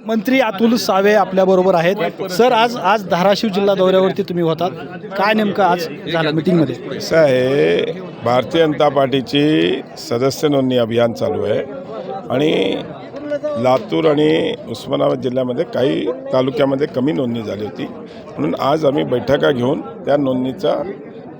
मंत्री अतुल सावे आपल्याबरोबर आहेत. सर आज आज धाराशिव जिल्हा दौऱ्यावरती तुम्ही होतात. काय नेमकं आज झालं मीटिंगमध्ये? कसं आहे. भारतीय जनता पार्टीची सदस्य नोंदणी अभियान चालू आहे. आणि लातूर आणि उस्मानाबाद जिल्ह्यामध्ये काही तालुक्यामध्ये कमी नोंदणी झाली होती. म्हणून आज आम्ही बैठका घेऊन त्या नोंदणीचा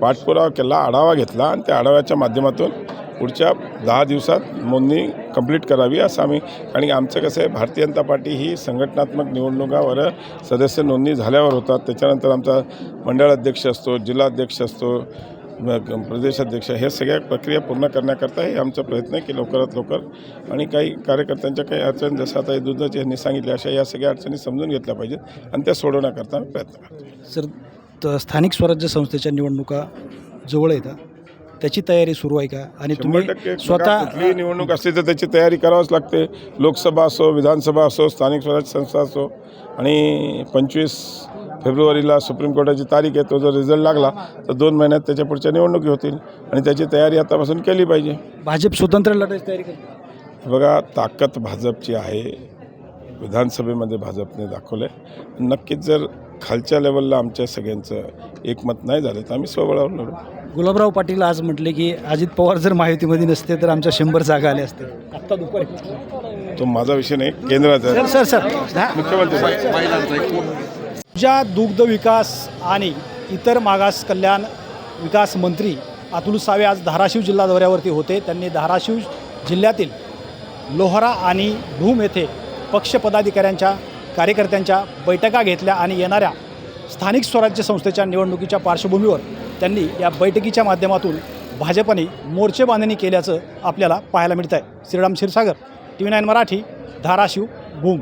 पाठपुरावा केला आढावा घेतला आणि त्या आढाव्याच्या माध्यमातून पुढच्या दहा दिवसात नोंदणी कंप्लीट करावी असं आम्ही आणि आमचं कसं आहे भारतीय जनता पार्टी ही संघटनात्मक निवडणुकावर सदस्य नोंदणी झाल्यावर होतात. त्याच्यानंतर आमचा मंडळ अध्यक्ष असतो जिल्हाध्यक्ष असतो प्रदेशाध्यक्ष हे सगळ्या प्रक्रिया पूर्ण करण्याकरता हे आमचा प्रयत्न आहे की लवकरात लवकर आणि काही कार्यकर्त्यांच्या काही अडचणी जसं आता हे दुधाचे यांनी सांगितले अशा या सगळ्या अडचणी समजून घेतल्या पाहिजेत आणि त्या सोडवण्याकरता प्रयत्न करतो. सर त- स्थानिक स्वराज्य संस्थेच्या निवडणुका जवळ येतात. त्याची तयारी सुरू आहे का? आणि तुम्ही स्वतः कुठलीही निवडणूक असली तर त्याची तयारी करावीच लागते. लोकसभा असो विधानसभा असो स्थानिक स्वराज्य संस्था असो. आणि पंचवीस फेब्रुवारीला सुप्रीम कोर्टाची तारीख आहे तो जर रिझल्ट लागला तर दोन महिन्यात त्याच्या पुढच्या निवडणुकी होतील. आणि त्याची तयारी आतापासून केली पाहिजे. भाजप स्वतंत्र लढायची तयारी करते बघा ताकद भाजपची आहे. विधानसभेमध्ये भाजपने दाखवलं आहे नक्कीच जर खालच्या लेवलला आमच्या सगळ्यांचं एकमत नाही झालं तर आम्ही स्वबळावर लढू गुलाबराव पाटील आज म्हटले की अजित पवार जर माहितीमध्ये नसते तर आमच्या शंभर जागा आल्या असते आत्ता दुपारी तो माझा विषय नाही केंद्राचा आहे. सर सर सर हा. मुख्यमंत्री साहेब. ज्या दुग्ध विकास आणि इतर मागास कल्याण विकास मंत्री अतुल सावे आज धाराशिव जिल्हा दौऱ्यावरती होते त्यांनी धाराशिव जिल्ह्यातील लोहरा आणि भूम येथे पक्ष पदाधिकाऱ्यांच्या कार्यकर्त्यांच्या बैठका घेतल्या आणि येणाऱ्या स्थानिक स्वराज्य संस्थेच्या निवडणुकीच्या पार्श्वभूमीवर त्यांनी या बैठकीच्या माध्यमातून भाजपने मोर्चे बांधणी केल्याचं आपल्याला पाहायला मिळत आहे Shriram Kshirsagar T V nine Marathi Dharashiv Bhoom.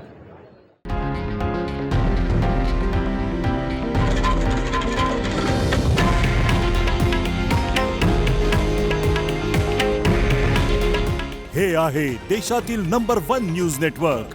हे आहे देशातील नंबर वन न्यूज नेटवर्क